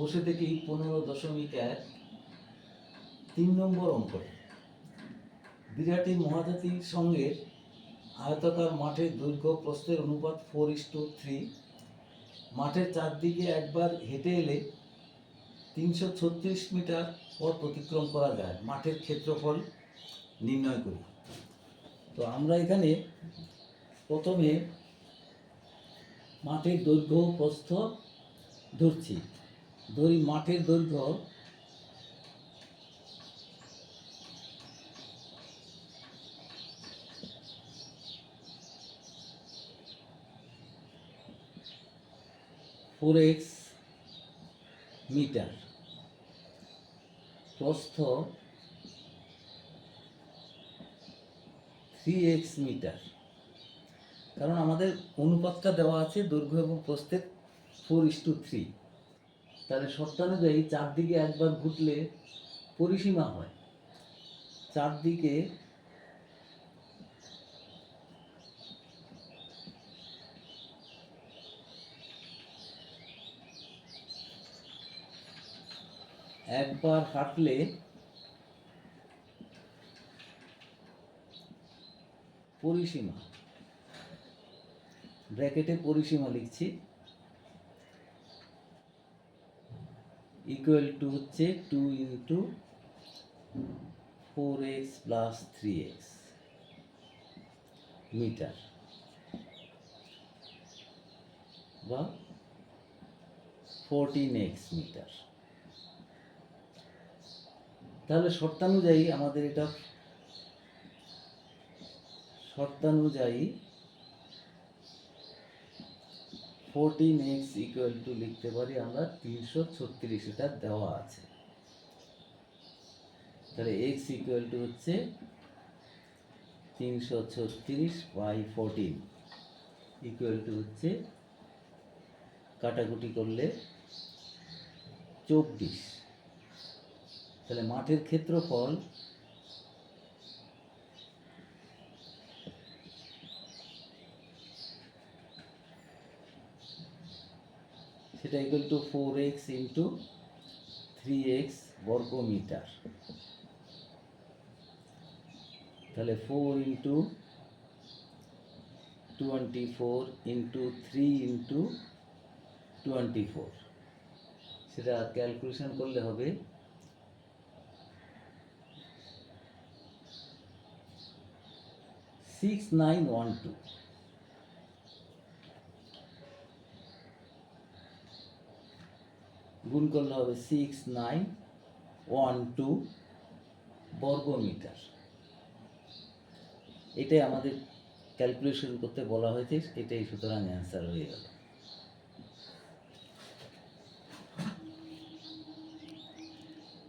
বসে থেকেই পনেরো দশমিক এক তিন নম্বর অঙ্ক বিরাটি মহাজাতির সঙ্গে আয়তাকার মাঠের দৈর্ঘ্য প্রস্থের অনুপাত ফোর ইস টু থ্রি মাঠের চারদিকে একবার হেঁটে এলে তিনশো ছত্রিশ মিটার পথ অতিক্রম করা যায়, মাঠের ক্ষেত্রফল নির্ণয় করি। তো আমরা এখানে প্রথমে মাঠের দৈর্ঘ্য প্রস্থ ধরছি। ধরি মাঠের দৈর্ঘ্য ফোর এক্স মিটার প্রস্থ থ্রি এক্স মিটার কারণ আমাদের অনুপাতটা দেওয়া আছে দৈর্ঘ্য এবং প্রস্থের ফোর ইস টু থ্রি তাহলে শর্তানুযায়ী চারদিকে একবার ঘুরলে পরিসীমা হয়। চারদিকে একবার হাঁটলে পরিসীমা। ব্র্যাকেটে পরিসীমা লিখছি। ইকুয়াল টু হচ্ছে two into four x plus three x metre. বা ফোরটিন এক্স মিটার। তাহলে শর্তানুযায়ী আমাদের এটা শর্তানুযায়ী ফোরটিন এক্স ইকুয়াল টু লিখতে পারি আমরা তিনশো ছত্রিশ, এটা দেওয়া আছে। তাহলে এক্স ইকুয়াল টু হচ্ছে তিনশো ছত্রিশ বাই ফোরটিন ইকুয়াল টু হচ্ছে কাটাকুটি করলে চব্বিশ। তাহলে মাঠের ক্ষেত্রফল সেটা equal to four x into three x বর্গ মিটার তাহলে four into twenty four into three into twenty four সেটা ক্যালকুলেশন করলে হবে সিক্স নাইন ওয়ান টু গুণ করলে হবে সিক্স নাইন ওয়ান টু বর্গমিটার। এটাই আমাদের ক্যালকুলেশন করতে বলা হয়েছে, এটাই সুতরাং অ্যান্সার হয়ে গেল